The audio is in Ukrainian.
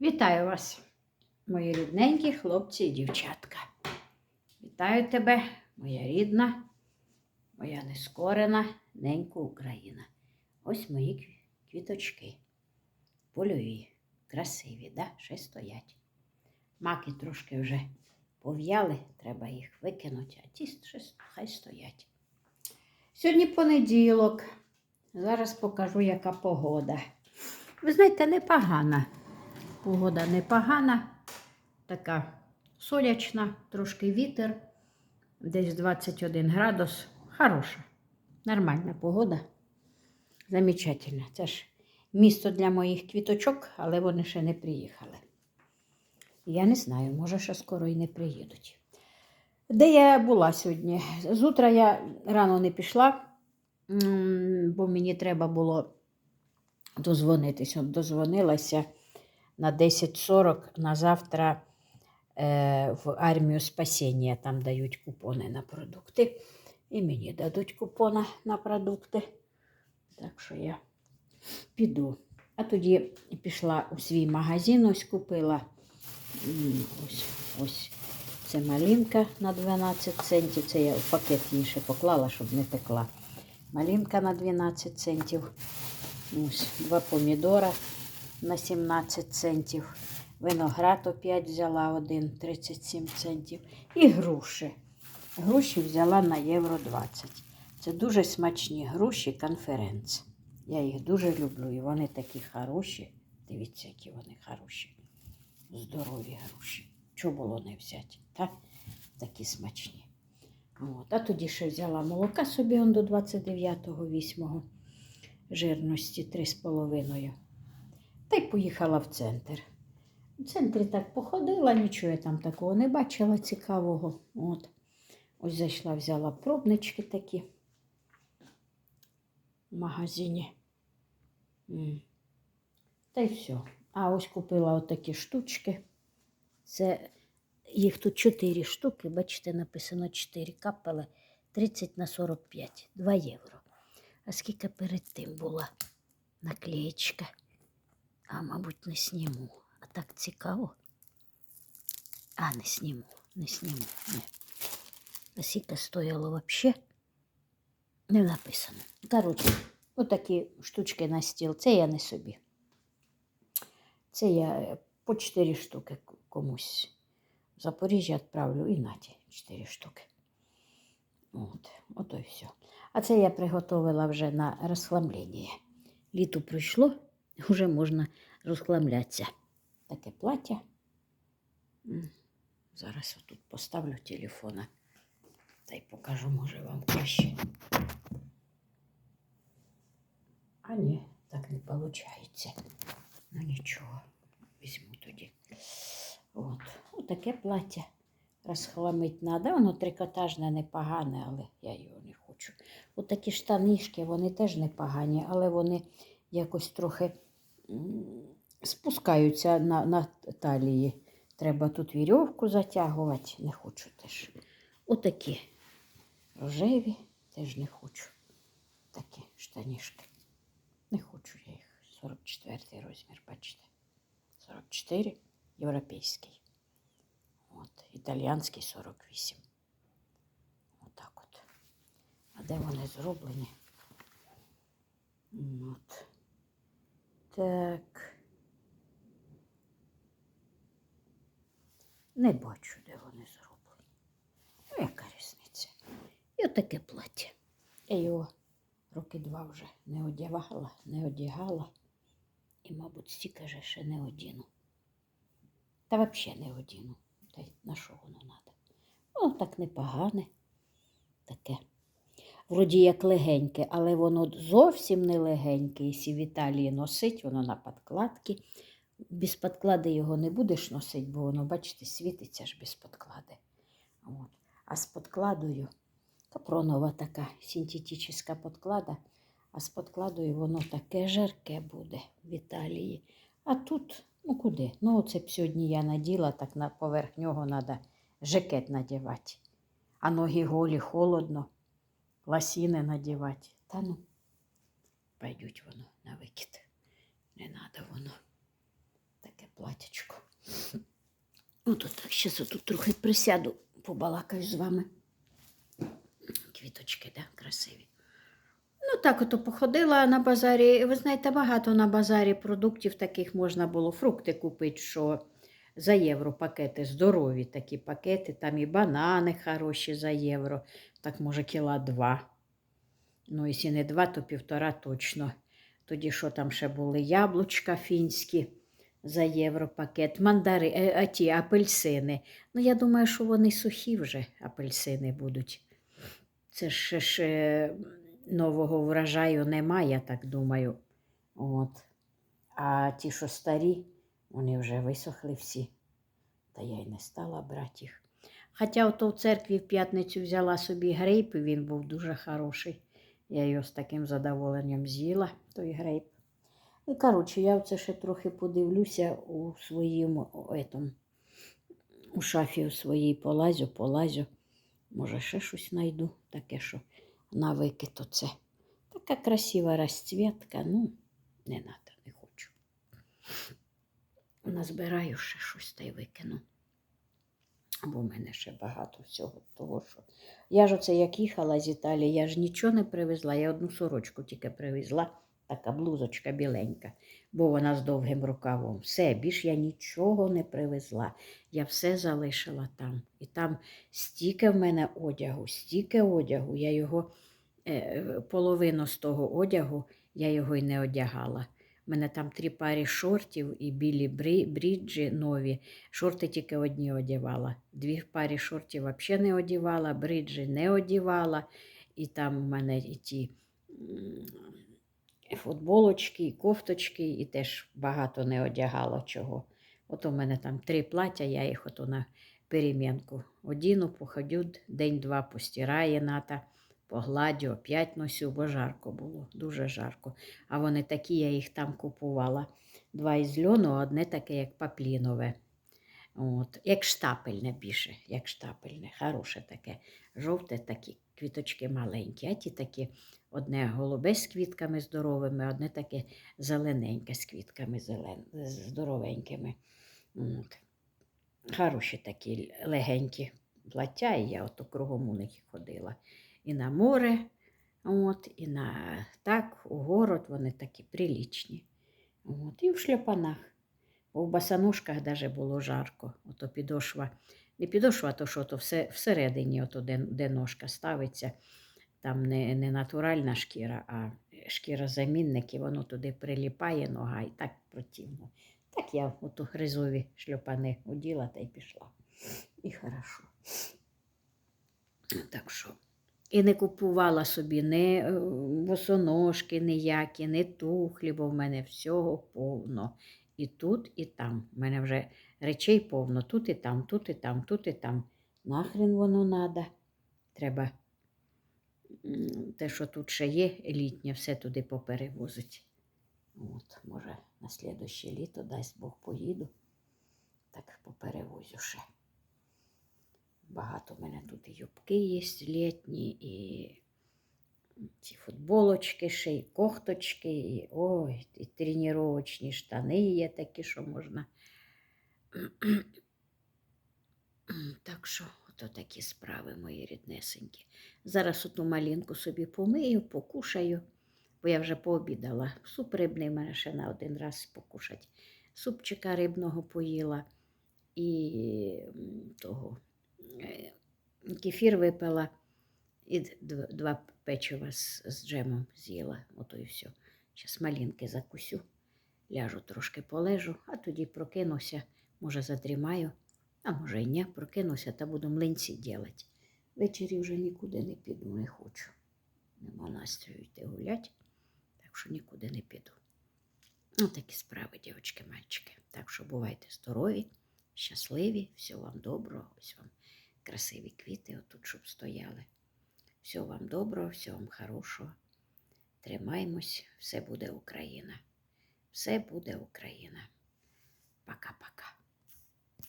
Вітаю вас, мої рідненькі хлопці і дівчатка. Вітаю тебе, моя рідна, моя нескорена ненька Україна. Ось мої квіточки. Польові, красиві, да? ще стоять. Маки трошки вже пов'яли, треба їх викинути, а ті ще хай стоять. Сьогодні понеділок. Зараз покажу, яка погода. Ви знаєте, непогана. Погода непогана, така сонячна, трошки вітер, десь 21 градус. Хороша, нормальна погода. Замечательна. Це ж місто для моїх квіточок, але вони ще не приїхали. Я не знаю, може, ще скоро і не приїдуть. Де я була сьогодні? З я рано не пішла, бо мені треба було дозвонитись. От дозвонилася на 10.40 на завтра е, в армію спасіння. Там дають купони на продукти. І мені дадуть купони на продукти. Так що я піду. А тоді пішла у свій магазин, ось купила. Ось, ось. Це малинка на 12 центів. Це я в пакет її ще поклала, щоб не текла. Малинка на 12 центів. Ось два помідора на 17 центів. Виноград опять взяла один 37 центів. І груші. Груші взяла на євро 20. Це дуже смачні груші конференц. Я їх дуже люблю. І вони такі хороші. Дивіться, які вони хороші. Здорові груші. Чого було не взяти? Та? Такі смачні. От. А тоді ще взяла молока собі он до 29-го 8 жирності 3,5. Та й поїхала в центр. В центрі так походила, нічого я там такого не бачила цікавого. От. Ось зайшла, взяла пробнички такі в магазині. Та й все. А ось купила отакі штучки. Це їх тут 4 штуки, бачите, написано 4 капали 30 на 45, 2 євро. А скільки перед тим була наклеєчка? А, мабуть, не сніму. А так цікаво. А, не сніму, не сніму. Ні. А скільки стояло взагалі? Не написано. Коротше, отакі штучки на стіл. Це я не собі. Це я е, по 4 штуки комусь в Запоріжжя відправлю і наті 4 штуки. От, ото і все. А це я приготувала вже на розхламлення. Літо прийшло, вже можна розхламлятися. Таке плаття. Зараз тут поставлю телефона та й покажу, може, вам краще. А ні, так не виходить. Ну нічого, візьму тоді. От, отаке плаття розхламить треба. Воно трикотажне непогане, але я його не хочу. От штанишки, вони теж непогані, але вони якось трохи спускаються на, на талії. Треба тут вірьовку затягувати. Не хочу теж. Отакі рожеві теж не хочу. Такі штанішки. Не хочу я їх. 44 розмір, бачите. 44 європейський. От, італіянський 48. Отак от. А де вони зроблені? От. Так. Не бачу, де вони зроблені. Ну, яка різниця? І отаке плаття. Я його роки два вже не одягала, не одягала. І, мабуть, стільки же ще не одіну. Та взагалі не одіну. Та й на що воно треба? Воно так непогане. Таке. Вроді як легеньке, але воно зовсім не легеньке. Якщо в Італії носить, воно на подкладці. Без подклади його не будеш носити, бо воно, бачите, світиться ж без подклади. От. А з подкладою капронова така синтетична подклада, а з подкладою воно таке жарке буде в Італії. А тут, ну куди? Ну, оце б сьогодні я наділа, так на поверх нього треба жакет надівати. А ноги голі, холодно, ласіни надівати. Та ну, пойдуть воно на викид. Не треба воно. Таке платячко. Ото так, ще тут трохи присяду, побалакаю з вами. Квіточки, да, красиві. Ну, так ото походила на базарі. Ви знаєте, багато на базарі продуктів таких можна було фрукти купити, що за євро пакети, здорові такі пакети, там і банани хороші за євро, так може кіла два. Ну, якщо не два, то півтора точно. Тоді що там ще були? Яблучка фінські за євро пакет, мандари, е, а ті апельсини. Ну, я думаю, що вони сухі вже апельсини будуть. Це ще е, нового врожаю немає, я так думаю. От. А ті, що старі, вони вже висохли всі. Та я й не стала брати їх. Хоча ото в церкві в п'ятницю взяла собі грейп, і він був дуже хороший. Я його з таким задоволенням з'їла, той грейп. Ну, коротше, я оце ще трохи подивлюся у своїм о, у шафі у своїй полазю, полазю. Може, ще щось знайду, таке, що на викид оце. Така красива розцвітка, ну, не треба, не хочу. Назбираю ще щось та й викину. Бо в мене ще багато всього того, що. Я ж оце як їхала з Італії, я ж нічого не привезла, я одну сорочку тільки привезла, така блузочка біленька, бо вона з довгим рукавом. Все, більш я нічого не привезла. Я все залишила там. І там стільки в мене одягу, стільки одягу, я його е, половину з того одягу я його й не одягала. У мене там три пари шортів і білі брі- бріджі нові. Шорти тільки одні одягала. Дві пари шортів взагалі не одягала, бриджі не одягала. І там у мене і ті футболочки, і кофточки, і теж багато не одягала чого. От у мене там три плаття, я їх ото на перемінку одіну, походю, день-два постирає ната, погладю, опять носю, бо жарко було, дуже жарко. А вони такі, я їх там купувала. Два із льону, а одне таке, як паплінове. От, як штапельне більше, як штапельне, хороше таке. Жовте такі квіточки маленькі, а ті такі одне голубе з квітками здоровими, одне таке зелененьке з квітками зелен... здоровенькими. От. Хороші такі легенькі плаття, і я ото кругом у них ходила. І на море, от, і на так, у город вони такі прилічні. От, і в шльопанах. Бо в басанушках даже було жарко. Ото підошва. Не підошва, то що то все, всередині, ото де, де ножка ставиться. Там не, не натуральна шкіра, а шкіра замінники, воно туди приліпає нога і так противно. Так я ото гризові шльопани оділа та й пішла. І хорошо. Так що. І не купувала собі ні е, босоножки ніякі, ні тухлі, бо в мене всього повно. І тут, і там. У мене вже речей повно. Тут і там, тут і там, тут і там. Нахрен воно надо. Треба те, що тут ще є, літнє, все туди поперевозить. От, може, на слідуще літо, дасть Бог поїду, так поперевозю ще. Багато в мене тут і юбки є літні, і ці футболочки, ще і кофточки, і ой, і тренувачні штани є такі, що можна. Так що, ото такі справи мої ріднесенькі. Зараз оту малинку собі помию, покушаю, бо я вже пообідала. Суп рибний в мене ще на один раз покушать. Супчика рибного поїла і того кефір випила і два печива з, з джемом з'їла. Ото і все. Зараз малинки закусю, ляжу трошки полежу, а тоді прокинуся, може задрімаю, а може й ні, прокинуся та буду млинці робити. Ввечері вже нікуди не піду, не хочу. Нема настрою йти гулять, так що нікуди не піду. Ну, такі справи, дівчатки, мальчики. Так що бувайте здорові, щасливі, всього вам доброго, ось вам красиві квіти отут, щоб стояли. Всього вам доброго, всього вам хорошого. Тримаймось, все буде Україна. Все буде Україна. Пока-пока.